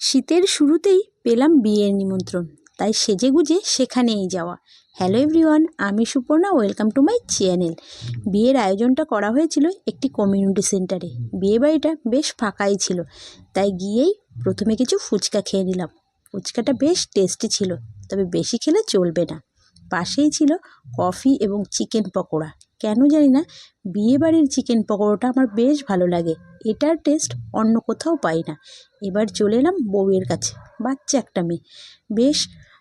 শীতের শুরুতেই পেলাম বিয়ের নিমন্ত্রণ, তাই সেজেগুজে সেখানেই যাওয়া। হ্যালো এভরিওয়ান আমি Suparna welcome to my channel বিয়ের আয়োজনটা করা হয়েছিল একটি কমিউনিটি সেন্টারে বিয়ে বাড়িটা বেশ ফাঁকাই ছিল, তাই গিয়েই প্রথমে কিছু ফুচকা খেয়ে নিলাম। ফুচকাটা বেশ টেস্টি ছিল, তবে বেশি খেলে চলবে না। পাশেই ছিল কফি এবং চিকেন পকোড়া। কেন জানি না, বিয়েবাড়ির চিকেন পকোড়াটা আমার বেশ ভালো লাগে। এটার টেস্ট অন্য কোথাও পাই না। এবার চলে এলাম বউয়ের কাছে, বাচ্চা একটা মেয়ে। বেশ,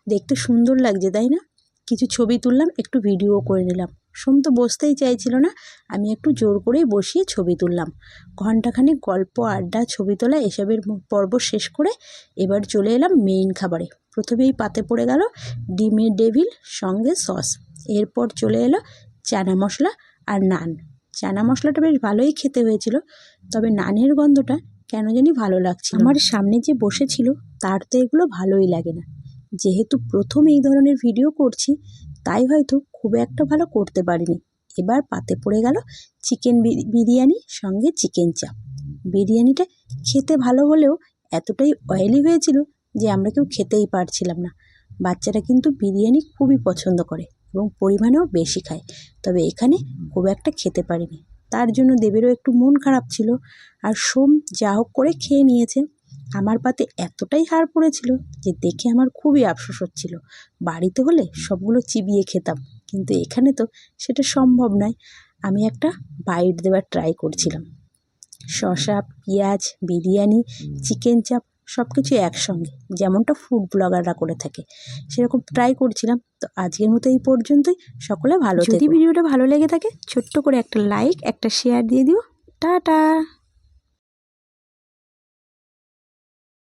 দেখতে সুন্দর লাগছে, তাই না? কিছু ছবি তুললাম, একটু ভিডিও করে নিলাম। সোম তো বসতেই চাইছিল না, আমি একটু জোর করেই বসিয়ে ছবি তুললাম। ঘণ্টাখানেক গল্প, আড্ডা, ছবি তোলা, এসবের পর্ব শেষ করে এবার চলে এলাম মেইন খাবারে। প্রথমেই পাতে পড়ে গেল ডিমের ডেভিল, সঙ্গে সস। এরপর চলে এলো চানা মশলা আর নান। চানা মশলাটা বেশ ভালোই খেতে হয়েছিল, তবে নানের গন্ধটা কেন জানি ভালো লাগছিল আমার সামনে যে বসেছিল, তার তো এগুলো ভালোই লাগে না। যেহেতু প্রথম এই ধরনের ভিডিও করছি, তাই হয়তো খুব একটা ভালো করতে পারিনি। এবার পাতে পড়ে গেল চিকেন বিরিয়ানি সঙ্গে চিকেন চাপ। বিরিয়ানিটা খেতে ভালো হলেও এতটাই অয়েলি হয়েছিল যে আমরা কেউ খেতেই পারছিলাম না। বাচ্চারা কিন্তু বিরিয়ানি খুবই পছন্দ করে এবং পরিমাণেও বেশি খায়। তবে এখানে খুব একটা খেতে পারিনি। তার জন্য দেবেরও একটু মন খারাপ ছিল আর সোম যা হোক করে খেয়ে নিয়েছে। আমার পাতে এতটাই হাড় পড়েছিল যে দেখে আমার খুবই আফসোস হচ্ছিল। বাড়িতে হলে সবগুলো চিবিয়ে খেতাম, কিন্তু এখানে তো সেটা সম্ভব নয়। আমি একটা বাইট দেওয়ার ট্রাই করছিলাম। শসা, পেঁয়াজ, বিরিয়ানি, চিকেন চাপ সব কিছু একসঙ্গে যেমনটা ফুড ব্লগাররা করে থাকে। সেরকম ট্রাই করছিলাম তো আজকের মতো এই পর্যন্তই। সকলে ভালো যদি ভিডিওটা ভালো লেগে থাকে ছোট্ট করে একটা লাইক একটা শেয়ার দিয়ে দিও। টাটা!